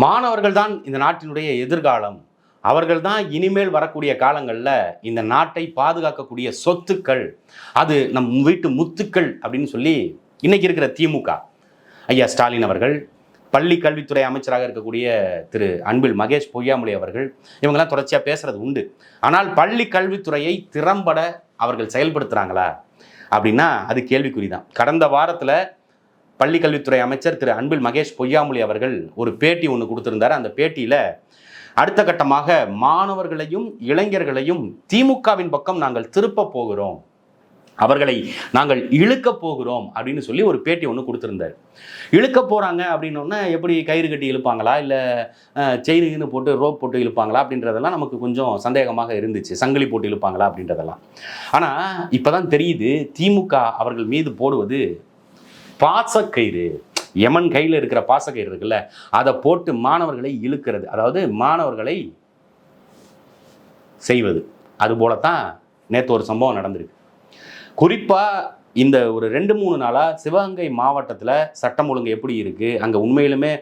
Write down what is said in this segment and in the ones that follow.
மாணவர்கள் தான் இந்த நாட்டினுடைய எதிர்காலம். அவர்கள் தான் இனிமேல் வரக்கூடிய காலங்களில் இந்த நாட்டை பாதுகாக்கக்கூடிய சொத்துக்கள் அது நம் வீட்டு முத்துக்கள் அப்படின்னு சொல்லி இன்னைக்கு இருக்கிற திமுக. ஐயா ஸ்டாலின் அவர்கள் பள்ளி கல்வித்துறை அமைச்சராக இருக்கக்கூடிய திரு அன்பில் மகேஷ் பொய்யாமொழி அவர்கள் இவங்கெல்லாம் தொடர்ச்சியாக பேசுறது உண்டு. ஆனால் பள்ளி கல்வித்துறையை திறம்பட அவர்கள் செயல்படுத்துகிறாங்களா அப்படின்னா அது கேள்விக்குறி தான் கடந்த வாரத்தில் பள்ளிக்கல்வித்துறை அமைச்சர் திரு அன்பில் மகேஷ் பொய்யாமொழி அவர்கள் ஒரு பேட்டி ஒன்று கொடுத்திருந்தார். அந்த பேட்டியில் அடுத்த கட்டமாக மாணவர்களையும் இளைஞர்களையும் திமுகவின் பக்கம் நாங்கள் திருப்ப போகிறோம். அவர்களை நாங்கள் இழுக்க போகிறோம் அப்படின்னு சொல்லி ஒரு பேட்டி ஒன்று கொடுத்துருந்தார். இழுக்க போகிறாங்க அப்படின்னோடனே எப்படி கயிறு கட்டி இழுப்பாங்களா? இல்லை செயின்னு போட்டு ரோப் போட்டு இழுப்பாங்களா? அப்படின்றதெல்லாம் நமக்கு கொஞ்சம் சந்தேகமாக இருந்துச்சு. சங்கிலி போட்டு இழுப்பாங்களா அப்படின்றதெல்லாம். ஆனால் இப்போ தான் தெரியுது திமுக அவர்கள் மீது போடுவது பாசக்கயிறு. யமன் கையில் இருக்கிற பாசக்கயிறு இருக்குல்ல அதை போட்டு மாணவர்களை இழுக்கிறது. அதாவது மாணவர்களை செய்வது. அதுபோலத்தான் நேற்று ஒரு சம்பவம் நடந்திருக்கு. குறிப்பாக இந்த ஒரு ரெண்டு மூணு நாளாக சிவகங்கை மாவட்டத்தில் சட்டம் ஒழுங்கு எப்படி இருக்குது அங்கே உண்மையிலுமே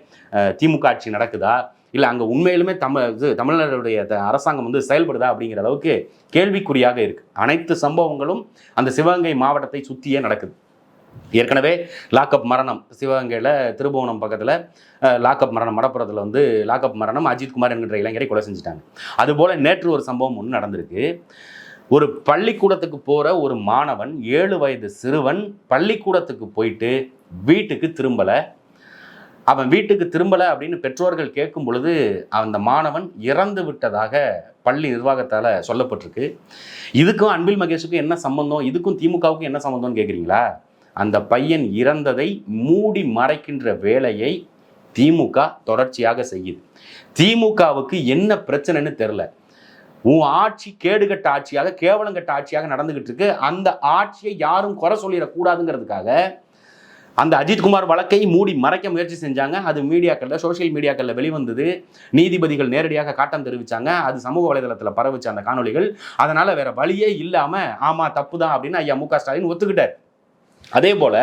திமுக ஆட்சி நடக்குதா? இல்லை அங்கே உண்மையிலுமே தமிழ் இது தமிழ்நாடுடைய த- அரசாங்கம் வந்து செயல்படுதா அப்படிங்கிற அளவுக்கு கேள்விக்குறியாக இருக்குது அனைத்து சம்பவங்களும் அந்த சிவகங்கை மாவட்டத்தை சுற்றியே நடக்குது. ஏற்கனவே லாக்அப் மரணம் சிவகங்கையில் திருபுவனம் பக்கத்தில் லாக்அப் மரணம் மடப்புறத்தில் வந்து லாக்அப் மரணம் அஜித்குமார் என்கின்ற இளைஞரை கொலை செஞ்சுட்டாங்க. அதுபோல் நேற்று ஒரு சம்பவம் ஒன்று நடந்திருக்கு. ஒரு பள்ளிக்கூடத்துக்கு போகிற ஒரு மாணவன் ஏழு வயது சிறுவன் பள்ளிக்கூடத்துக்கு போயிட்டு வீட்டுக்கு திரும்பலை. அவன் வீட்டுக்கு திரும்பலை அப்படின்னு பெற்றோர்கள் கேட்கும் பொழுது அந்த மாணவன் இறந்து விட்டதாக பள்ளி நிர்வாகத்தால் சொல்லப்பட்டிருக்கு. இதுக்கும் அன்பில் மகேஷுக்கும் என்ன சம்பந்தம்? இதுக்கும் திமுகவுக்கும் என்ன சம்பந்தம்னு கேட்குறீங்களா அந்த பையன் இறந்ததை மூடி மறைக்கின்ற வேலையை திமுக தொடர்ச்சியாக செய்யுது. திமுகவுக்கு என்ன பிரச்சனைன்னு தெரில உன் ஆட்சி கேடுகட்ட ஆட்சியாக கேவலங்கட்ட ஆட்சியாக நடந்துகிட்டு இருக்கு அந்த ஆட்சியை யாரும் குறை சொல்லிடக்கூடாதுங்கிறதுக்காக அந்த அஜித்குமார் வழக்கை மூடி மறைக்க முயற்சி செஞ்சாங்க. அது மீடியாக்களில் சோஷியல் மீடியாக்களில் வெளிவந்தது. நீதிபதிகள் நேரடியாக காட்டம் தெரிவிச்சாங்க. அது சமூக வலைதளத்தில் பரவுச்சு அந்த காணொளிகள். அதனால வேற வழியே இல்லாம ஆமா தப்பு தான் அப்படின்னு ஐயா மு க ஸ்டாலின் ஒத்துக்கிட்டார். அதே போல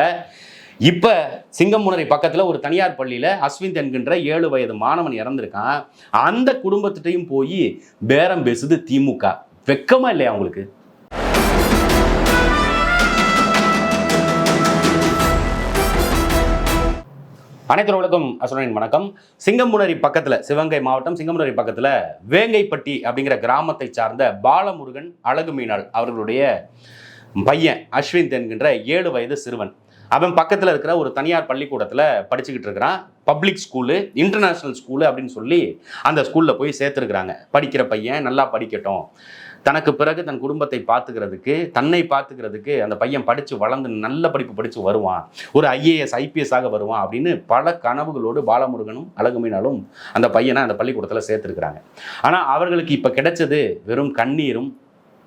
இப்ப சிங்கமுனரை பக்கத்துல ஒரு தனியார் பள்ளியில அஸ்வின் என்கின்ற ஏழு வயது மாணவன் இறந்திருக்கான். அந்த குடும்பத்திட்டையும் போய் பேரம் பேசுது திமுக. வெக்கமா இல்லையா உங்களுக்கு? உலகம் அசுரனின் வணக்கம். சிங்கமுனரி பக்கத்தில் சிவகங்கை மாவட்டம் சிங்கமுனரி பக்கத்தில் வேங்கைப்பட்டி அப்படிங்கிற கிராமத்தை சார்ந்த பாலமுருகன் அழகு மீனாள் அவர்களுடைய பையன் அஸ்வின் என்கின்ற ஏழு வயது சிறுவன். அவன் பக்கத்தில் இருக்கிற ஒரு தனியார் பள்ளிக்கூடத்தில் படிச்சுக்கிட்டு இருக்கிறான். பப்ளிக் ஸ்கூலு இன்டர்நேஷ்னல் ஸ்கூலு அப்படின்னு சொல்லி அந்த ஸ்கூலில் போய் சேர்த்துருக்குறாங்க. படிக்கிற பையன் நல்லா படிக்கட்டும். தனக்கு பிறகு தன் குடும்பத்தை பார்த்துக்கிறதுக்கு தன்னை பார்த்துக்கிறதுக்கு அந்த பையன் படித்து வளர்ந்து நல்ல படிப்பு படித்து வருவான். ஒரு ஐஏஎஸ் ஐபிஎஸ் ஆக வருவான் அப்படின்னு பல கனவுகளோடு பாலமுருகனும் அழகுமீனாலும் அந்த பையனை அந்த பள்ளிக்கூடத்தில் சேர்த்துருக்குறாங்க. ஆனால் அவர்களுக்கு இப்போ கிடைச்சது வெறும் கண்ணீரும்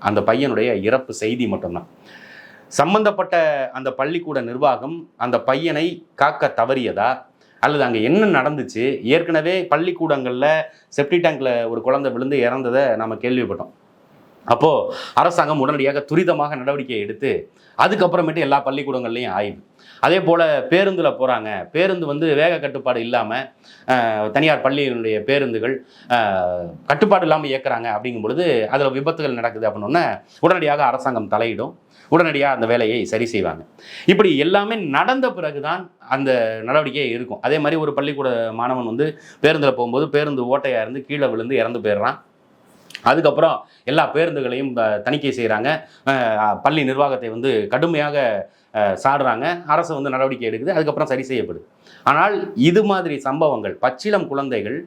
அந்த பையனுடைய இறப்பு செய்தி மட்டும்தான். சம்பந்தப்பட்ட அந்த பள்ளிக்கூட நிர்வாகம் அந்த பையனை காக்க தவறியதா? அல்லது அங்கே என்ன நடந்துச்சு? ஏற்கனவே பள்ளிக்கூடங்களில் செப்டி டேங்கில் ஒரு குழந்தை விழுந்து இறந்ததை நம்ம கேள்விப்பட்டோம். அப்போது அரசாங்கம் உடனடியாக துரிதமாக நடவடிக்கை எடுத்து அதுக்கப்புறமேட்டு எல்லா பள்ளிக்கூடங்கள்லையும் ஆய்வு. அதே போல் பேருந்தில் போகிறாங்க பேருந்து வந்து வேக கட்டுப்பாடு இல்லாமல் தனியார் பள்ளியினுடைய பேருந்துகள் கட்டுப்பாடு இல்லாமல் இயக்குறாங்க அப்படிங்கும் பொழுது அதில் விபத்துகள் நடக்குது அப்படின்னோடனே உடனடியாக அரசாங்கம் தலையிடும். உடனடியாக அந்த வேலையை சரி செய்வாங்க. இப்படி எல்லாமே நடந்த பிறகுதான் அந்த நடவடிக்கை இருக்கும். அதே மாதிரி ஒரு பள்ளிக்கூட மாணவன் வந்து பேருந்தில் போகும்போது பேருந்து ஓட்டையாக இருந்து கீழே விழுந்து இறந்து போயிடுறான். அதுக்கப்புறம் எல்லா பேருந்துகளையும் தணிக்கை செய்கிறாங்க பள்ளி நிர்வாகத்தை வந்து கடுமையாக சாடுறாங்க. அரசு வந்து நடவடிக்கை எடுக்குது. அதுக்கப்புறம் சரி செய்யப்படுது. ஆனால் இது மாதிரி சம்பவங்கள் பச்சிளம் குழந்தைகள்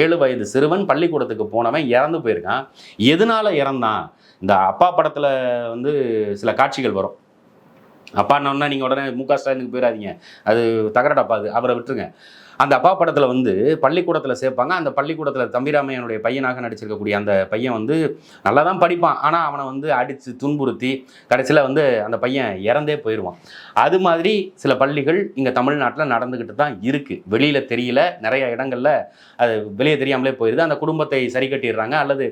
ஏழு வயது சிறுவன் பள்ளிக்கூடத்துக்கு போனவன் இறந்து போயிருக்கான். எதனால இறந்தான்? இந்த அப்பா படத்தில் வந்து சில காட்சிகள் வரும். அப்பான்னா நீங்கள் உடனே மு க ஸ்டாலினுக்கு போயிடாதீங்க. அது தகரடப்பா அது அவரை விட்டுருங்க. அந்த அப்பா படத்தில் வந்து பள்ளிக்கூடத்தில் சேர்ப்பாங்க. அந்த பள்ளிக்கூடத்தில் தம்பிராமையனுடைய பையனாக நடிச்சிருக்கக்கூடிய அந்த பையன் வந்து நல்லா தான் படிப்பான். ஆனால் அவனை வந்து அடித்து துன்புறுத்தி கடைசியில் வந்து அந்த பையன் இறந்தே போயிடுவான் அது மாதிரி சில பள்ளிகள் இங்கே தமிழ்நாட்டில் நடந்துக்கிட்டு தான் இருக்குது வெளியில் தெரியல. நிறைய இடங்களில் அது வெளியே தெரியாமலே போயிடுது அந்த குடும்பத்தை சரி கட்டிடுறாங்க. அல்லது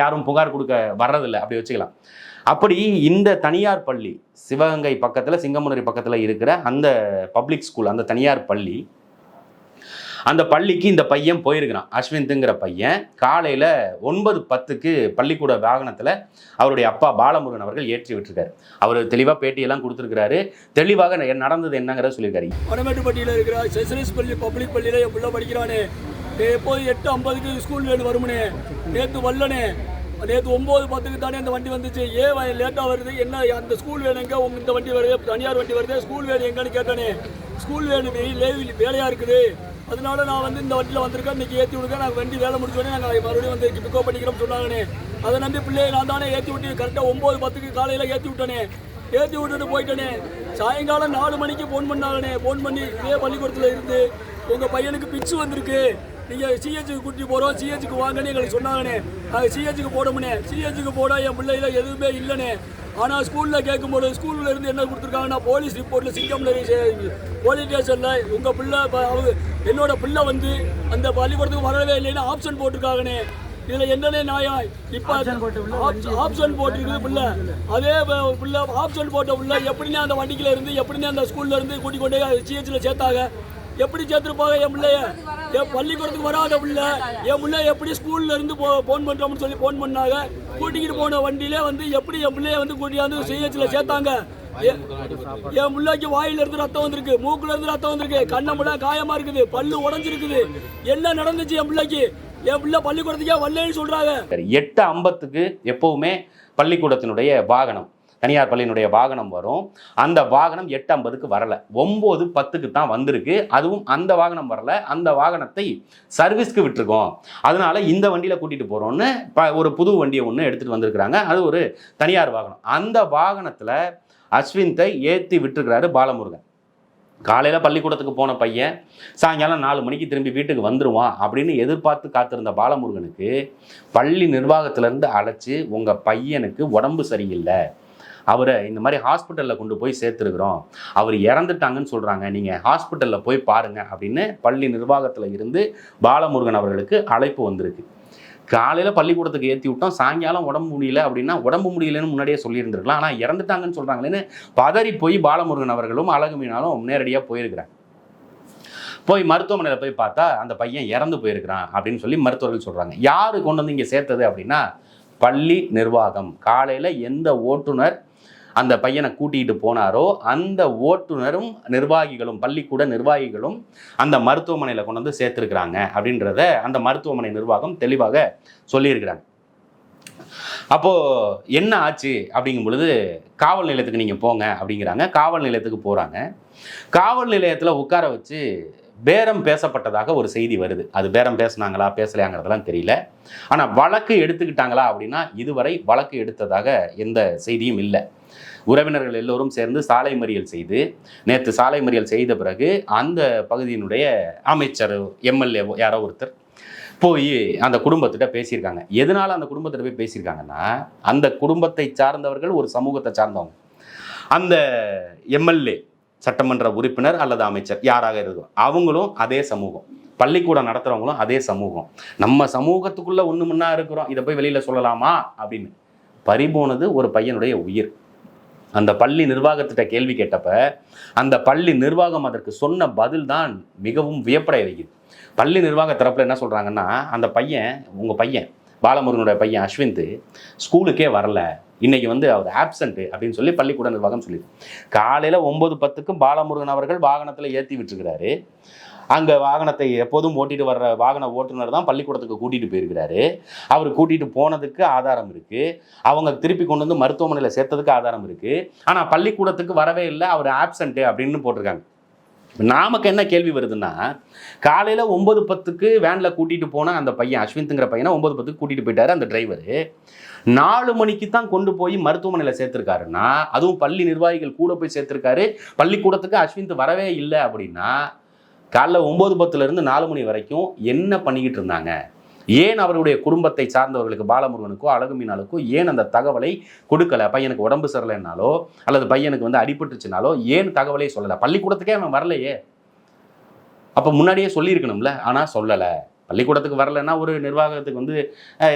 யாரும் புகார் கொடுக்க வர்றதில்லை. அப்படி வச்சுக்கலாம். அப்படி இந்த தனியார் பள்ளி சிவகங்கை பக்கத்தில் சிங்கமுனரி பக்கத்தில் இருக்கிற அந்த பப்ளிக் ஸ்கூல் அந்த தனியார் பள்ளி அந்த பள்ளிக்கு இந்த பையன் போயிருக்கிறான். அஸ்விந்துங்கிற பையன் காலையில் ஒன்பது பத்துக்கு பள்ளிக்கூட வாகனத்தில் அவருடைய அப்பா பாலமுருகன் அவர்கள் ஏற்றி விட்டுருக்காரு. அவர் தெளிவாக பேட்டியெல்லாம் கொடுத்துருக்கிறாரு. தெளிவாக நடந்தது என்னங்கிறத சொல்லியிருக்காரு. வடமேட்டுப்பட்டியில் இருக்கிற செசரிஸ் பள்ளி பப்ளிக் பள்ளியில் என் பிள்ளை படிக்கிறானே. எப்போது எட்டு ஐம்பதுக்கு ஸ்கூல் வேன் வருமுனே. நேற்று வல்லனே நேற்று ஒம்பது பத்துக்கு தானே அந்த வண்டி வந்துச்சு. ஏன் லேட்டாக வருது. என்ன அந்த ஸ்கூல் வேன் எங்கே? இந்த வண்டி வருது? தனியார் வண்டி வருது? ஸ்கூல் வேன் எங்கன்னு கேட்டானே. ஸ்கூல் வேன் லேவில் வேலையாக இருக்குது? அதனால நான் வந்து இந்த வண்டியில் வந்திருக்கேன். இன்னைக்கு ஏற்றி விடுங்க. நாங்கள் வண்டி வேலை முடிச்சோடனே நாங்கள் மறுபடியும் வந்து பிக்கப் பண்ணிக்கிறோம் சொன்னாங்கண்ணே. அதை நம்பி பிள்ளையை நான் தானே ஏற்றி விட்டு கரெக்டாக ஒம்பது பத்துக்கு காலையில் ஏற்றி விட்டேனே. ஏற்றி விட்டுட்டு போயிட்டேனே. சாயங்காலம் நாலு மணிக்கு ஃபோன் பண்ணாங்கண்ணே. ஃபோன் பண்ணி இதே பள்ளிக்கூடத்தில் இருந்து உங்கள் பையனுக்கு பிச்சு வந்திருக்கு. நீங்கள் சிஹெச்சுக்கு கூட்டி போகிறோம் சிஹெச்சுக்கு வாங்கன்னு எங்களுக்கு சொன்னாங்கண்ணே. நாங்கள் சிஹெச்சுக்கு போடமுண்ணே. சிஹெச்சுக்கு போட என் பிள்ளையில எதுவுமே இல்லைண்ணே. ஆனால் ஸ்கூலில் கேட்கும்போது ஸ்கூல்ல இருந்து என்ன கொடுத்துருக்காங்கன்னா போலீஸ் ரிப்போர்ட்டில் சிங்கம் போலீஸ் ஸ்டேஷனில் உங்கள் பிள்ளை அவங்க என்னோட பிள்ளை வந்து அந்த பள்ளிக்கூடத்துக்கு வரவே இல்லைன்னு ஆப்ஷன் போட்டிருக்காங்கண்ணே. இதுல என்னன்னே நியாயம்? இப்ப ஆப்ஷன் போட்டிருக்குது பிள்ளை. அதே பிள்ளை ஆப்ஷன் போட்ட பிள்ளை எப்படின்னா அந்த வண்டிக்குள்ள இருந்து எப்படின்னா அந்த ஸ்கூல்ல இருந்து கூட்டி கொண்டே சிஹெச்ல சேர்த்தாங்க? எப்படி சேர்த்துருப்பாங்க என் பிள்ளைய? என் பள்ளிக்கூடத்துக்கு வராத பிள்ளை? என் பிள்ளை எப்படி ஸ்கூல்ல இருந்து ஃபோன் பண்றோம்னு சொல்லி ஃபோன் பண்ணாங்க? கூட்டிக்கிட்டு போன வண்டியிலே வந்து எப்படி என் பிள்ளைய வந்து கூட்டியாந்து சிஹெச்ல சேர்த்தாங்க? என் முள்ளாக்கி வாயில இருந்து ரத்தம் வந்திருக்கு மூக்குல இருந்து ரத்தம் வந்திருக்கு கண்ண முள்ள காயமா இருக்குது பல்லு உடைஞ்சிருக்குது. என்ன நடந்துச்சு என் பிள்ளைக்கு? என் பிள்ளை பள்ளிக்கூடத்துக்கே வரலன்னு சொல்றாங்க. எட்டு ஐம்பத்துக்கு எப்பவுமே பள்ளிக்கூடத்தினுடைய வாகனம். தனியார் பள்ளியினுடைய வாகனம் வரும். அந்த வாகனம் எட்டு ஐம்பதுக்கு வரல. ஒம்பது பத்துக்கு தான் வந்திருக்கு. அதுவும் அந்த வாகனம் வரல. அந்த வாகனத்தை சர்வீஸ்க்கு விட்டுருக்கோம். அதனால இந்த வண்டியில் கூட்டிட்டு போறோம்னு இப்போ ஒரு புது வண்டியை ஒன்று எடுத்துட்டு வந்திருக்கிறாங்க. அது ஒரு தனியார் வாகனம். அந்த வாகனத்தில் அஸ்வின்த்தை ஏற்றி விட்டுருக்கிறாரு பாலமுருகன். காலையில் பள்ளிக்கூடத்துக்கு போன பையன் சாயங்காலம் நாலு மணிக்கு திரும்பி வீட்டுக்கு வந்துடுவான் அப்படின்னு எதிர்பார்த்து காத்திருந்த பாலமுருகனுக்கு பள்ளி நிர்வாகத்திலேருந்து அழைச்சி உங்கள் பையனுக்கு உடம்பு சரியில்லை. அவரை இந்த மாதிரி ஹாஸ்பிட்டலில் கொண்டு போய் சேர்த்துருக்குறோம். அவர் இறந்துட்டாங்கன்னு சொல்கிறாங்க நீங்கள் ஹாஸ்பிட்டலில் போய் பாருங்கள் அப்படின்னு பள்ளி நிர்வாகத்தில் இருந்து பாலமுருகன் அவர்களுக்கு அழைப்பு வந்திருக்கு. காலையில் பள்ளிக்கூடத்துக்கு ஏற்றி விட்டோம். சாயங்காலம் உடம்பு முடியல அப்படின்னா உடம்பு முடியலன்னு முன்னாடியே சொல்லியிருந்திருக்கலாம். ஆனால் இறந்துட்டாங்கன்னு சொல்கிறாங்களேன்னு பதறி போய் பாலமுருகன் அவர்களும் அழகு மீனாலும் நேரடியாக போயிருக்கிறாங்க. போய் மருத்துவமனையில் போய் பார்த்தா அந்த பையன் இறந்து போயிருக்கிறான் அப்படின்னு சொல்லி மருத்துவர்கள் சொல்கிறாங்க யார் கொண்டு வந்து இங்கே சேர்த்தது அப்படின்னா பள்ளி நிர்வாகம். காலையில் எந்த ஓட்டுநர் அந்த பையனை கூட்டிகிட்டு போனாரோ அந்த ஓட்டுநரும் நிர்வாகிகளும் பள்ளிக்கூட நிர்வாகிகளும் அந்த மருத்துவமனையில் கொண்டு வந்து சேர்த்துருக்குறாங்க அப்படின்றத அந்த மருத்துவமனை நிர்வாகம் தெளிவாக சொல்லியிருக்கிறாங்க. அப்போது என்ன ஆச்சு அப்படிங்கும் பொழுது காவல் நிலையத்துக்கு நீங்கள் போங்க அப்படிங்கிறாங்க. காவல் நிலையத்துக்கு போகிறாங்க காவல் நிலையத்தில் உட்கார வச்சு பேரம் பேசப்பட்டதாக ஒரு செய்தி வருது. அது பேரம் பேசுனாங்களா பேசலையாங்கிறதெல்லாம் தெரியல. ஆனால் வழக்கு எடுத்துக்கிட்டாங்களா அப்படின்னா இதுவரை வழக்கு எடுத்ததாக எந்த செய்தியும் இல்லை. உறவினர்கள் எல்லோரும் சேர்ந்து சாலை மறியல் செய்து நேற்று சாலை மறியல் செய்த பிறகு அந்த பகுதியினுடைய அமைச்சர் எம்எல்ஏ யாரோ ஒருத்தர் போய் அந்த குடும்பத்திட்ட பேசியிருக்காங்க. எதனால அந்த குடும்பத்திட்ட போய் பேசியிருக்காங்கன்னா அந்த குடும்பத்தை சார்ந்தவர்கள் ஒரு சமூகத்தை சார்ந்தவங்க. அந்த எம்எல்ஏ சட்டமன்ற உறுப்பினர் அல்லது அமைச்சர் யாராக இருக்கும் அவங்களும் அதே சமூகம். பள்ளிக்கூடம் நடத்துகிறவங்களும் அதே சமூகம். நம்ம சமூகத்துக்குள்ளே ஒன்று முன்னா இருக்கிறோம். இதை போய் வெளியில் சொல்லலாமா அப்படின்னு. பறிபோனது ஒரு பையனுடைய உயிர். அந்த பள்ளி நிர்வாகத்திட்ட கேள்வி கேட்டப்ப அந்த பள்ளி நிர்வாகம் அதற்கு சொன்ன பதில் தான் மிகவும் வியப்படைய வைக்குது பள்ளி நிர்வாக தரப்பில் என்ன சொல்கிறாங்கன்னா அந்த பையன் உங்கள் பையன் பாலமுருகனுடைய பையன் அஸ்விந்த் ஸ்கூலுக்கே வரல. இன்னைக்கு வந்து அவர் ஆப்சண்ட் அப்படின்னு சொல்லி பள்ளிக்கூட நிர்வாகம் சொல்லி காலையில் ஒன்பது பத்துக்கும் பாலமுருகன் அவர்கள் வாகனத்தில் ஏற்றி விட்டுருக்கிறாரு. அங்கே வாகனத்தை எப்போதும் ஓட்டிட்டு வர்ற வாகன ஓட்டுநர் தான் பள்ளிக்கூடத்துக்கு கூட்டிகிட்டு போயிருக்கிறாரு. அவர் கூட்டிகிட்டு போனதுக்கு ஆதாரம் இருக்குது அவங்க திருப்பி கொண்டு வந்து மருத்துவமனையில் சேர்த்ததுக்கு ஆதாரம் இருக்குது ஆனால் பள்ளிக்கூடத்துக்கு வரவே இல்லை. அவர் ஆப்சண்ட்டு அப்படின்னு போட்டிருக்காங்க. நமக்கு என்ன கேள்வி வருதுன்னா காலையில் ஒம்பது பத்துக்கு வேனில் கூட்டிகிட்டு போன அந்த பையன் அஸ்விந்த்ங்கிற பையனை ஒம்பது பத்துக்கு கூட்டிகிட்டு போயிட்டாரு அந்த டிரைவரு நாலு மணிக்கு தான் கொண்டு போய் மருத்துவமனையில் சேர்த்துருக்காருன்னா அதுவும் பள்ளி நிர்வாகிகள் கூட போய் சேர்த்துருக்காரு. பள்ளிக்கூடத்துக்கு அஸ்விந்த் வரவே இல்லை அப்படின்னா காலைல ஒம்பது பத்துலேருந்து நாலு மணி வரைக்கும் என்ன பண்ணிக்கிட்டு இருந்தாங்க? ஏன் அவருடைய குடும்பத்தை சார்ந்தவர்களுக்கு பாலமுருகனுக்கோ அழகு மீனாளுக்கோ ஏன் அந்த தகவலை கொடுக்கல? பையனுக்கு உடம்பு சரியில்லைனாலோ அல்லது பையனுக்கு வந்து அடிபட்டுச்சுனாலோ ஏன் தகவலை சொல்லலை? பள்ளிக்கூடத்துக்கே அவன் வரலையே. அப்போ முன்னாடியே சொல்லியிருக்கணும்ல. ஆனால் சொல்லலை. பள்ளிக்கூடத்துக்கு வரலைன்னா ஒரு நிர்வாகத்துக்கு வந்து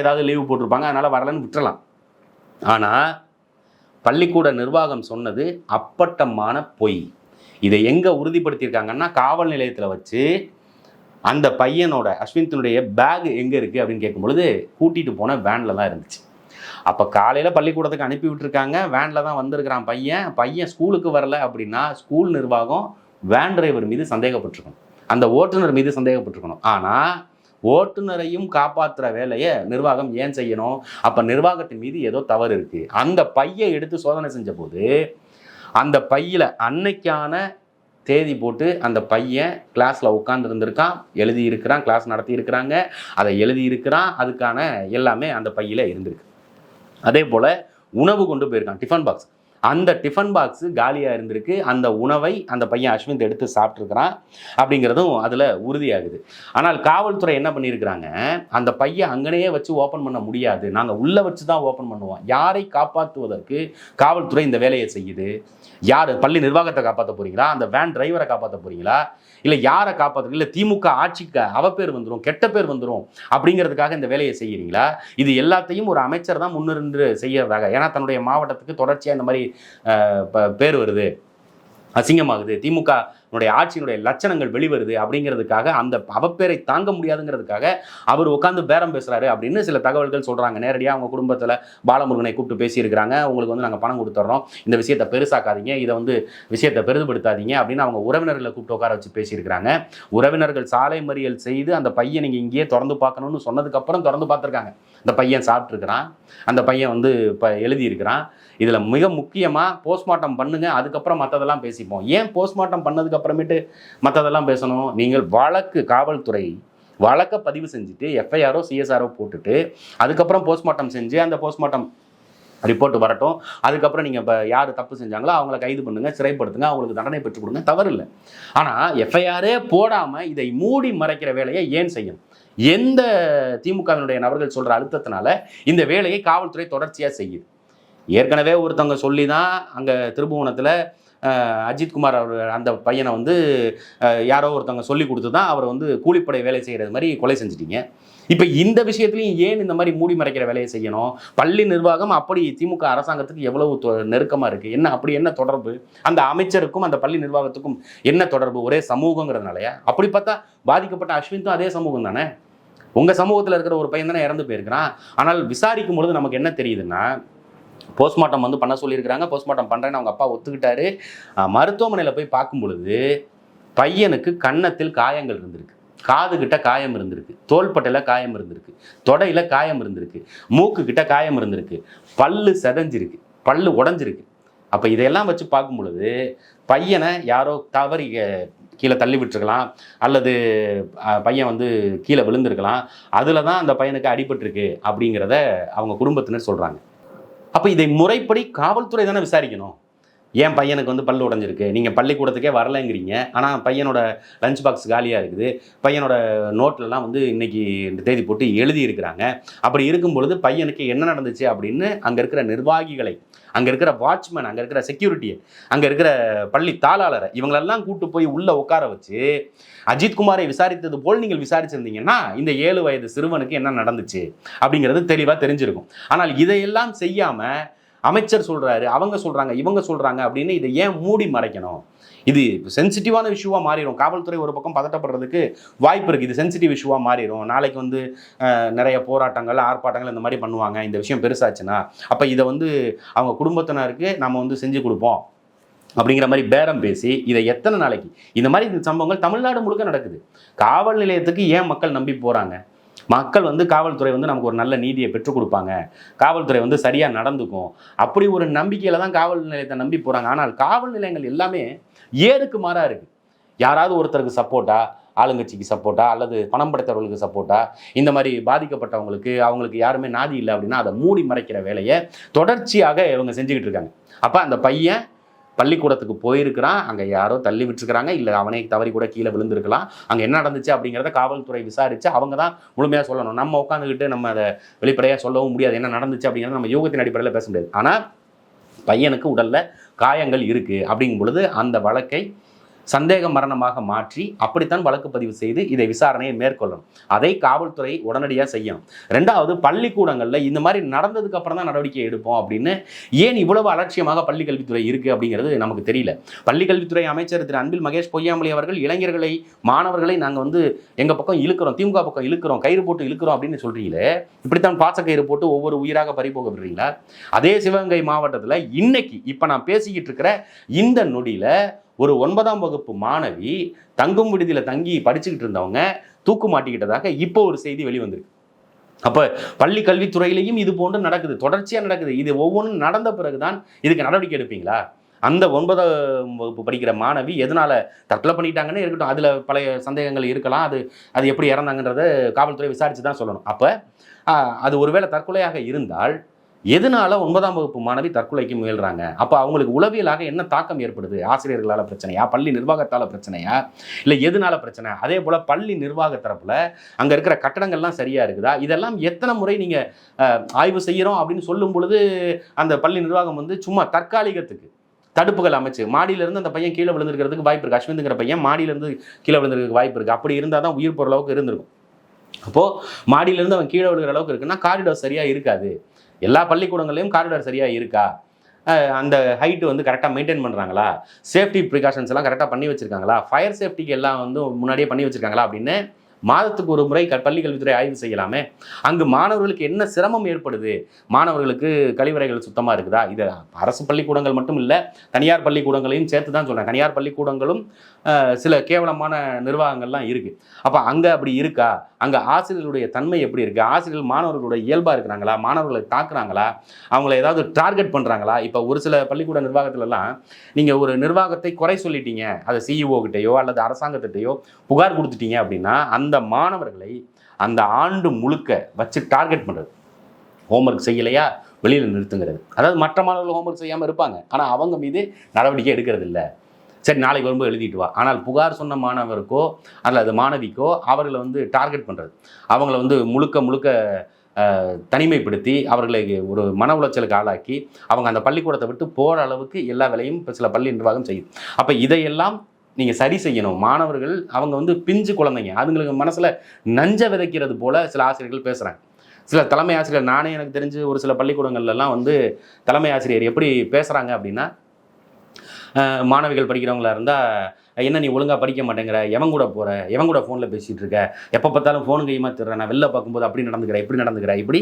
ஏதாவது லீவு போட்டிருப்பாங்க. அதனால் வரலன்னு விட்டுறலாம். ஆனால் பள்ளிக்கூட நிர்வாகம் சொன்னது அப்பட்டமான பொய். இதை எங்கே உறுதிப்படுத்தியிருக்காங்கன்னா காவல் நிலையத்தில் வச்சு அந்த பையனோட அஸ்வின்தனுடைய பேக் எங்கே இருக்குது அப்படின்னு கேட்கும்பொழுது கூட்டிகிட்டு போன வேனில் தான் இருந்துச்சு. அப்போ காலையில் பள்ளிக்கூடத்துக்கு அனுப்பி விட்டுருக்காங்க. வேனில் தான் வந்திருக்கிறான் பையன். பையன் ஸ்கூலுக்கு வரல அப்படின்னா ஸ்கூல் நிர்வாகம் வேன் டிரைவர் மீது சந்தேகப்பட்டிருக்கணும். அந்த ஓட்டுநர் மீது சந்தேகப்பட்டிருக்கணும். ஆனால் ஓட்டுநரையும் காப்பாற்றுற வேலையை நிர்வாகம் ஏன் செய்யணும்? அப்போ நிர்வாகத்தின் மீது ஏதோ தவறு இருக்குது அந்த பையை எடுத்து சோதனை செஞ்ச போது அந்த பையில் அன்னைக்கான தேதி போட்டு அந்த பையன் கிளாஸில் உட்காந்துருந்துருக்கான் எழுதி இருக்கிறான் கிளாஸ் நடத்தியிருக்கிறாங்க. அதை எழுதி இருக்கிறான் அதுக்கான எல்லாமே அந்த பையில் இருந்திருக்கு. அதே போல் உணவு கொண்டு போயிருக்கான் டிஃபன் பாக்ஸ் அந்த டிஃபன் பாக்ஸு காலியாக இருந்திருக்கு. அந்த உணவை அந்த பையன் அஸ்விந்த் எடுத்து சாப்பிட்ருக்கிறான் அப்படிங்கிறதும் அதில் உறுதியாகுது. ஆனால் காவல்துறை என்ன பண்ணியிருக்கிறாங்க? அந்த பையன் அங்கனையே வச்சு ஓப்பன் பண்ண முடியாது. நாங்கள் உள்ளே வச்சு தான் ஓப்பன் பண்ணுவோம். யாரை காப்பாற்றுவதற்கு காவல்துறை இந்த வேலையை செய்யுது? யார் பள்ளி நிர்வாகத்தை காப்பாற்ற போகிறீங்களா அந்த வேன் டிரைவரை காப்பாற்ற போகிறீங்களா இல்லை யாரை காப்பாற்று இல்லை திமுக ஆட்சிக்கு அவ பேர் வந்துடும் கெட்ட பேர் வந்துடும் அப்படிங்கிறதுக்காக இந்த வேலையை செய்கிறீங்களா இது எல்லாத்தையும் ஒரு அமைச்சர் தான் முன்னிருந்து செய்யறதாக. ஏன்னா தன்னுடைய மாவட்டத்துக்கு தொடர்ச்சியாக இந்த மாதிரி பேர் வருது. அசிங்கமாகுது. திமுக உன்னுடைய ஆட்சியினுடைய லட்சணங்கள் வெளிவருது அப்படிங்கிறதுக்காக அந்த அவப்பேரை தாங்க முடியாதுங்கிறதுக்காக அவர் உட்காந்து பேரம் பேசுறாரு அப்படின்னு சில தகவல்கள் சொல்றாங்க. நேரடியாக அவங்க குடும்பத்தில் பாலமுருகனை கூப்பிட்டு பேசியிருக்கிறாங்க. உங்களுக்கு வந்து நாங்கள் பணம் கொடுத்துட்றோம் இந்த விஷயத்தை பெருசாக்காதீங்க. இதை வந்து விஷயத்தை பெரிதுபடுத்தாதீங்க அப்படின்னு அவங்க உறவினர்களை கூப்பிட்டு உட்கார வச்சு பேசியிருக்கிறாங்க. உறவினர்கள் சாலை மறியல் செய்து அந்த பையன் நீங்கள் இங்கேயே திறந்து பார்க்கணும்னு சொன்னதுக்கப்புறம் திறந்து பார்த்துருக்காங்க. இந்த பையன் சாப்பிட்ருக்கிறான் அந்த பையன் வந்து இப்போ எழுதியிருக்கிறான். இதில் மிக முக்கியமாக போஸ்ட்மார்ட்டம் பண்ணுங்க அதுக்கப்புறம் மற்றதெல்லாம் பேசிப்போம். ஏன் போஸ்ட்மார்ட்டம் பண்ணதுக்கப்புறமேட்டு மற்றதெல்லாம் பேசணும்? நீங்கள் வழக்கு காவல்துறை வழக்கை பதிவு செஞ்சுட்டு எஃப்ஐஆரோ சிஎஸ்ஆரோ போட்டுட்டு அதுக்கப்புறம் போஸ்ட்மார்ட்டம் செஞ்சு அந்த போஸ்ட்மார்ட்டம் ரிப்போர்ட் வரட்டும். அதுக்கப்புறம் நீங்கள் இப்போ யார் தப்பு செஞ்சாங்களோ அவங்கள கைது பண்ணுங்க சிறைப்படுத்துங்க அவங்களுக்கு தண்டனை பெற்றுக் கொடுங்க தவறு இல்லை. ஆனால் எஃப்ஐஆரே போடாமல் இதை மூடி மறைக்கிற வேலையை ஏன் செய்யும் எந்த திமுகவினுடைய நபர்கள் சொல்கிற அழுத்தத்தினால இந்த வேலையை காவல்துறை தொடர்ச்சியாக செய்யுது. ஏற்கனவே ஒருத்தவங்க சொல்லி தான் அங்கே திருபுவனத்தில் அஜித்குமார் அவர் அந்த பையனை வந்து யாரோ ஒருத்தவங்க சொல்லி கொடுத்து தான் அவர் வந்து கூலிப்படை வேலை செய்கிறது மாதிரி கொலை செஞ்சிட்டீங்க. இப்போ இந்த விஷயத்துலையும் ஏன் இந்த மாதிரி மூடி மறைக்கிற வேலையை செய்யணும்? பள்ளி நிர்வாகம் அப்படி திமுக அரசாங்கத்துக்கு எவ்வளவு தொ- இருக்குது என்ன அப்படி என்ன தொடர்பு? அந்த அமைச்சருக்கும் அந்த பள்ளி நிர்வாகத்துக்கும் என்ன தொடர்பு? ஒரே சமூகங்கிறதுனாலயா? அப்படி பார்த்தா பாதிக்கப்பட்ட அஸ்வின்தும் அதே சமூகம் தானே? உங்கள் சமூகத்தில் இருக்கிற ஒரு பையன் தானே இறந்து போயிருக்கிறான். ஆனால் விசாரிக்கும் பொழுது நமக்கு என்ன தெரியுதுன்னா போஸ்ட்மார்ட்டம் வந்து பண்ண சொல்லியிருக்கிறாங்க. போஸ்ட்மார்ட்டம் பண்ணுறேன்னு அவங்க அப்பா ஒத்துக்கிட்டாரு. மருத்துவமனையில் போய் பார்க்கும் பொழுது பையனுக்கு கன்னத்தில் காயங்கள் இருந்திருக்கு. காது கிட்ட காயம் இருந்திருக்கு. தோள்பட்டையில் காயம் இருந்திருக்கு. தொடையில் காயம் இருந்திருக்கு. மூக்கு கிட்ட காயம் இருந்திருக்கு. பல்லு செதஞ்சிருக்கு. பல்லு உடஞ்சிருக்கு. அப்போ இதையெல்லாம் வச்சு பார்க்கும் பொழுது பையனை யாரோ தவறி கீழே தள்ளி விட்டுருக்கலாம். அல்லது பையன் வந்து கீழே விழுந்திருக்கலாம். அதில் தான் அந்த பையனுக்கு அடிபட்டிருக்கு அப்படிங்கிறத அவங்க குடும்பத்தினர் சொல்கிறாங்க அப்போ இதை முறைப்படி காவல்துறை தானே விசாரிக்கணும்? ஏன் பையனுக்கு வந்து பல்லு உடஞ்சிருக்கு. நீங்கள் பள்ளிக்கூடத்துக்கே வரலைங்கிறீங்க. ஆனால் பையனோட லஞ்ச் பாக்ஸ் காலியாக இருக்குது. பையனோட நோட்லலாம் வந்து இன்னைக்கு இந்த தேதி போட்டு எழுதி இருக்கிறாங்க அப்படி இருக்கும் பொழுது பையனுக்கு என்ன நடந்துச்சு அப்படின்னு அங்கே இருக்கிற நிர்வாகிகளை அங்கே இருக்கிற வாட்ச்மேன் அங்கே இருக்கிற செக்யூரிட்டியை அங்கே இருக்கிற பள்ளி தாளாளரை இவங்களெல்லாம் கூட்டு போய் உள்ளே உட்கார வச்சு அஜித்குமாரை விசாரித்தது போல் நீங்கள் விசாரிச்சிருந்தீங்கன்னா இந்த ஏழு வயது சிறுவனுக்கு என்ன நடந்துச்சு அப்படிங்கிறது தெளிவாக தெரிஞ்சிருக்கும். ஆனால் இதையெல்லாம் செய்யாமல் அமைச்சர் சொல்கிறாரு அவங்க சொல்கிறாங்க இவங்க சொல்கிறாங்க அப்படின்னு இதை ஏன் மூடி மறைக்கணும்? இது சென்சிட்டிவான இஷ்யூவாக மாறிடும் காவல்துறை ஒரு பக்கம் பதட்டப்படுறதுக்கு வாய்ப்பு இருக்குது இது சென்சிட்டிவ் இஷ்யூவாக மாறிடும் நாளைக்கு வந்து நிறைய போராட்டங்கள் ஆர்ப்பாட்டங்கள் இந்த மாதிரி பண்ணுவாங்க. இந்த விஷயம் பெருசாச்சுன்னா அப்போ இதை வந்து அவங்க குடும்பத்தினருக்கு நம்ம வந்து செஞ்சு கொடுப்போம். அப்படிங்கிற மாதிரி பேரம் பேசி இதை எத்தனை நாளைக்கு? இந்த மாதிரி இந்த சம்பவங்கள் தமிழ்நாடு முழுக்க நடக்குது. காவல் நிலையத்துக்கு ஏன் மக்கள் நம்பி போகிறாங்க மக்கள் வந்து காவல்துறை வந்து நமக்கு ஒரு நல்ல நீதியை பெற்றுக் கொடுப்பாங்க. காவல்துறை வந்து சரியாக நடந்துக்கும். அப்படி ஒரு நம்பிக்கையில் தான் காவல் நிலையத்தை நம்பி போகிறாங்க ஆனால் காவல் நிலையங்கள் எல்லாமே ஏருக்கு மாறாக இருக்குது யாராவது ஒருத்தருக்கு சப்போர்ட்டா ஆளுங்கட்சிக்கு சப்போர்ட்டா அல்லது பணம் படைத்தவர்களுக்கு சப்போர்ட்டா இந்த மாதிரி பாதிக்கப்பட்டவங்களுக்கு அவங்களுக்கு யாருமே நாதி இல்லை அப்படின்னா அதை மூடி மறைக்கிற வேலையை தொடர்ச்சியாக இவங்க செஞ்சுக்கிட்டு இருக்காங்க. அப்போ அந்த பையன் பள்ளிக்கூடத்துக்கு போயிருக்கிறான். அங்கே யாரோ தள்ளி விட்டுருக்கிறாங்க. இல்லை அவனே தவறி கூட கீழே விழுந்திருக்கலாம். அங்கே என்ன நடந்துச்சு அப்படிங்கிறத காவல்துறை விசாரித்து அவங்க தான் முழுமையாக சொல்லணும். நம்ம உட்காந்துக்கிட்டு நம்ம அதை வெளிப்படையாக சொல்லவும் முடியாது. என்ன நடந்துச்சு அப்படிங்கிறத நம்ம யோகத்தின் அடிப்படையில் பேச முடியாது. ஆனால் பையனுக்கு உடலில் காயங்கள் இருக்குது அப்படிங்கும் பொழுது அந்த வழக்கை சந்தேக மரணமாக மாற்றி அப்படித்தான் வழக்கு பதிவு செய்து இதை விசாரணையை மேற்கொள்ளணும். அதை காவல்துறை உடனடியாக செய்யணும். ரெண்டாவது பள்ளிக்கூடங்களில் இந்த மாதிரி நடந்ததுக்கு அப்புறம் தான் நடவடிக்கை எடுப்போம் அப்படின்னு ஏன் இவ்வளவு அலட்சியமாக பள்ளி கல்வித்துறை இருக்கு அப்படிங்கிறது நமக்கு தெரியல. பள்ளி கல்வித்துறை அமைச்சர் திரு. அன்பில் மகேஷ் பொய்யாமொழி அவர்கள் இளைஞர்களை மாணவர்களை நாங்கள் வந்து எங்கள் பக்கம் இழுக்கிறோம் திமுக பக்கம் இழுக்கிறோம் கயிறு போட்டு இழுக்கிறோம் அப்படின்னு சொல்றீங்களே? இப்படித்தான் பாசக்கயிறு போட்டு ஒவ்வொரு உயிராக பறிபோக விடுறீங்களா? அதே சிவகங்கை மாவட்டத்தில் இன்னைக்கு இப்போ நான் பேசிக்கிட்டு இருக்கிற இந்த நொடியில் ஒரு ஒன்பதாம் வகுப்பு மாணவி தங்கும் விடுதியில் தங்கி படிச்சுக்கிட்டு இருந்தவங்க தூக்கு மாட்டிக்கிட்டதாக இப்போ ஒரு செய்தி வெளிவந்திருக்கு. அப்போ பள்ளி கல்வித்துறையிலையும் இது போன்று நடக்குது. தொடர்ச்சியாக நடக்குது. இது ஒவ்வொன்றும் நடந்த பிறகுதான் இதுக்கு நடவடிக்கை எடுப்பீங்களா? அந்த ஒன்பதாம் வகுப்பு படிக்கிற மாணவி எதனால் தற்கொலை பண்ணிட்டாங்கன்னு இருக்கட்டும். அதில் பழைய சந்தேகங்கள் இருக்கலாம். அது அது எப்படி இறந்தாங்கன்றத காவல்துறை விசாரித்து தான் சொல்லணும். அப்போ அது ஒருவேளை தற்கொலையாக இருந்தால் எதனால ஒன்பதாம் வகுப்பு மாணவி தற்கொலைக்கு முயல்றாங்க? அப்போ அவங்களுக்கு உளவியலாக என்ன தாக்கம் ஏற்படுது? ஆசிரியர்களால் பிரச்சனையா? பள்ளி நிர்வாகத்தால் பிரச்சனையா? இல்லை எதனால பிரச்சனை? அதே போல் பள்ளி நிர்வாக தரப்பில் அங்கே இருக்கிற கட்டடங்கள்லாம் சரியாக இருக்குதா? இதெல்லாம் எத்தனை முறை நீங்கள் ஆய்வு செய்கிறோம் அப்படின்னு சொல்லும் பொழுது அந்த பள்ளி நிர்வாகம் வந்து சும்மா தற்காலிகத்துக்கு தடுப்புகள் அமைச்சு மாடியிலிருந்து அந்த பையன் கீழே விழுந்திருக்கிறதுக்கு வாய்ப்பு இருக்குது அஸ்விந்துங்கிற பையன் மாடியிலேருந்து கீழே விழுந்திருக்கிறதுக்கு வாய்ப்பு இருக்குது அப்படி இருந்தால் தான் உயிர் போகிற அளவுக்கு இருந்திருக்கும். அப்போது மாடியிலேருந்து அவன் கீழே விழுகிற அளவுக்கு இருக்குன்னா காரிடார் சரியாக இருக்காது. எல்லா பள்ளிக்கூடங்களையும் காரிடார் சரியாக இருக்கா? அந்த ஹைட்டு வந்து கரெக்டாக மெயின்டைன் பண்ணுறாங்களா சேஃப்டி ப்ரிகாஷன்ஸ் எல்லாம் கரெக்டாக பண்ணி வச்சுருக்காங்களா? ஃபயர் சேஃப்டிக்கு எல்லாம் வந்து முன்னாடியே பண்ணி வச்சுருக்காங்களா அப்படின்னு மாதத்துக்கு ஒரு முறை க பள்ளி கல்வித்துறை ஆய்வு செய்யலாமே. அங்கு மாணவர்களுக்கு என்ன சிரமம் ஏற்படுது? மாணவர்களுக்கு கழிவறைகள் சுத்தமாக இருக்குதா? இது அரசு பள்ளிக்கூடங்கள் மட்டும் இல்லை தனியார் பள்ளிக்கூடங்களையும் சேர்த்து தான் சொல்கிறேன் தனியார் பள்ளிக்கூடங்களும் சில கேவலமான நிர்வாகங்கள்லாம் இருக்குது அப்போ அங்கே அப்படி இருக்கா? அங்கே ஆசிரியர்களுடைய தன்மை எப்படி இருக்குது ஆசிரியர்கள் மாணவர்களுடைய இயல்பாக இருக்கிறாங்களா? மாணவர்களை தாக்குறாங்களா? அவங்கள ஏதாவது டார்கெட் பண்ணுறாங்களா இப்போ ஒரு சில பள்ளிக்கூட நிர்வாகத்துலலாம் நீங்கள் ஒரு நிர்வாகத்தை குறை சொல்லிட்டீங்க. அதை சிஇஓ கிட்டேயோ அல்லது அரசாங்கத்திட்டையோ புகார் கொடுத்துட்டீங்க அப்படின்னா அந்த மாணவர்களை அந்த ஆண்டு முழுக்க வச்சு டார்கெட் பண்ணுறது ஹோம்ஒர்க் செய்யலையா? வெளியில் நிறுத்துங்கிறது. அதாவது மற்ற மாணவர்கள் ஹோம்ஒர்க் செய்யாமல் இருப்பாங்க. ஆனால் அவங்க மீது நடவடிக்கை எடுக்கிறது இல்லை சரி நாளைக்கு வரும்போது எழுதிட்டு வா. ஆனால் புகார் சொன்ன மாணவருக்கோ அல்லது மாணவிக்கோ அவர்களை வந்து டார்கெட் பண்ணுறது அவங்கள வந்து முழுக்க முழுக்க தனிமைப்படுத்தி அவர்களை ஒரு மன உளைச்சலுக்கு ஆளாக்கி அவங்க அந்த பள்ளிக்கூடத்தை விட்டு போகிற அளவுக்கு எல்லா வேலையும் இப்போ சில பள்ளி நிர்வாகம் செய்யும். அப்போ இதையெல்லாம் நீங்கள் சரி செய்யணும். மாணவர்கள் அவங்க வந்து பிஞ்சு குழந்தைங்க. அதுங்களுக்கு மனசில் நஞ்ச விதைக்கிறது போல் சில ஆசிரியர்கள் பேசுகிறாங்க சில தலைமை ஆசிரியர் நானே எனக்கு தெரிஞ்சு ஒரு சில பள்ளிக்கூடங்கள்லாம் வந்து தலைமை ஆசிரியர் எப்படி பேசுகிறாங்க அப்படின்னா மாணவிகள் படிக்கிறவங்களா இருந்தால் என்ன நீ ஒழுங்காக படிக்க மாட்டேங்கிற? எவன் கூட போகிற எவன் கூட ஃபோனில் பேசிகிட்டு இருக்க? எப்போ பார்த்தாலும் ஃபோனு கையுமா திடுற நான் வெளில பார்க்கும்போது அப்படி நடந்துக்கிறேன் இப்படி நடந்துக்கிறேன் இப்படி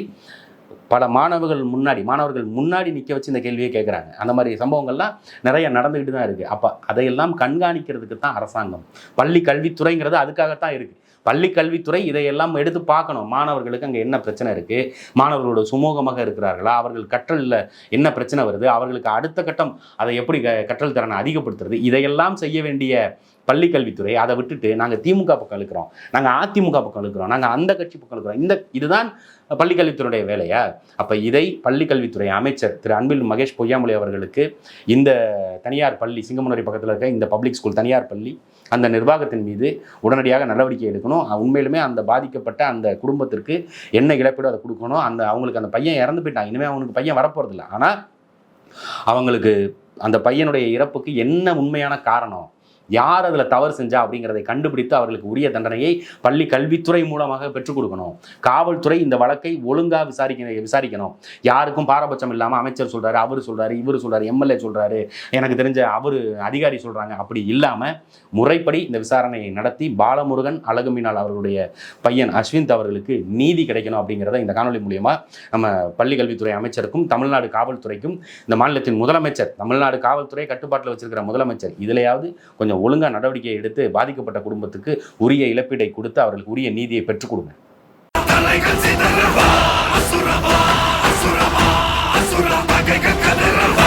பல மாணவர்கள் முன்னாடி மாணவர்கள் முன்னாடி நிற்க வச்சு இந்த கேள்வியை கேட்குறாங்க அந்த மாதிரி சம்பவங்கள்லாம் நிறைய நடந்துக்கிட்டு தான் இருக்குது அப்போ அதையெல்லாம் கண்காணிக்கிறதுக்கு தான் அரசாங்கம். பள்ளி கல்வித்துறைங்கிறது அதுக்காகத்தான் இருக்குது பள்ளி கல்வித்துறை இதையெல்லாம் எடுத்து பார்க்கணும். மாணவர்களுக்கு அங்கே என்ன பிரச்சனை இருக்குது மாணவர்களோட சுமூகமாக இருக்கிறார்களா? அவர்கள் கற்றலில் என்ன பிரச்சனை வருது? அவர்களுக்கு அடுத்த கட்டம் அதை எப்படி க- கற்றல் திறனை அதிகப்படுத்துறது? இதையெல்லாம் செய்ய வேண்டிய பள்ளி கல்வித்துறை அதை விட்டுட்டு நாங்கள் திமுக பக்கம் இழுக்கிறோம். நாங்கள் அதிமுக பக்கம் இழுக்கிறோம். நாங்கள் அந்த கட்சி பக்கம் இழுக்கிறோம். இந்த இதுதான் பள்ளிக்கல்வித்துறையுடைய வேலையா? அப்போ இதை பள்ளிக்கல்வித்துறை அமைச்சர் திரு அன்பில் மகேஷ் பொய்யாமொழி அவர்களுக்கு இந்த தனியார் பள்ளி சிங்கமனூரி பக்கத்தில் இருக்க இந்த பப்ளிக் ஸ்கூல் தனியார் பள்ளி அந்த நிர்வாகத்தின் மீது உடனடியாக நடவடிக்கை எடுக்கணும். உண்மையிலுமே அந்த பாதிக்கப்பட்ட அந்த குடும்பத்திற்கு என்ன இழப்பீடோ அதை கொடுக்கணும். அந்த அவங்களுக்கு அந்த பையன் இறந்து போயிட்டான். இனிமேல் அவனுக்கு பையன் வரப்போறதில்ல. ஆனால் அவங்களுக்கு அந்த பையனுடைய இறப்புக்கு என்ன உண்மையான காரணம்? யார் அதில் தவறு செஞ்சா அப்படிங்கிறதை கண்டுபிடித்து அவர்களுக்கு உரிய தண்டனையை பள்ளி கல்வித்துறை மூலமாக பெற்றுக் கொடுக்கணும். காவல்துறை இந்த வழக்கை ஒழுங்காக விசாரிக்க விசாரிக்கணும். யாருக்கும் பாரபட்சம் இல்லாமல் அமைச்சர் சொல்கிறாரு அவர் சொல்கிறாரு இவர் சொல்கிறாரு எம்எல்ஏ சொல்கிறாரு எனக்கு தெரிஞ்ச அவர் அதிகாரி சொல்கிறாங்க அப்படி இல்லாமல் முறைப்படி இந்த விசாரணையை நடத்தி பாலமுருகன் அழகுமினால் அவர்களுடைய பையன் அஸ்விந்த் அவர்களுக்கு நீதி கிடைக்கணும் அப்படிங்கிறத இந்த காணொலி மூலியமா நம்ம பள்ளி கல்வித்துறை அமைச்சருக்கும் தமிழ்நாடு காவல்துறைக்கும் இந்த மாநிலத்தின் முதலமைச்சர் தமிழ்நாடு காவல்துறை கட்டுப்பாட்டில் வச்சிருக்கிற முதலமைச்சர் இதுலையாவது கொஞ்சம் கொஞ்சம் ஒழுங்காக நடவடிக்கை எடுத்து பாதிக்கப்பட்ட குடும்பத்துக்கு உரிய இழப்பீடை கொடுத்து அவர்களுக்கு உரிய நீதியை பெற்றுக் கொடுங்க.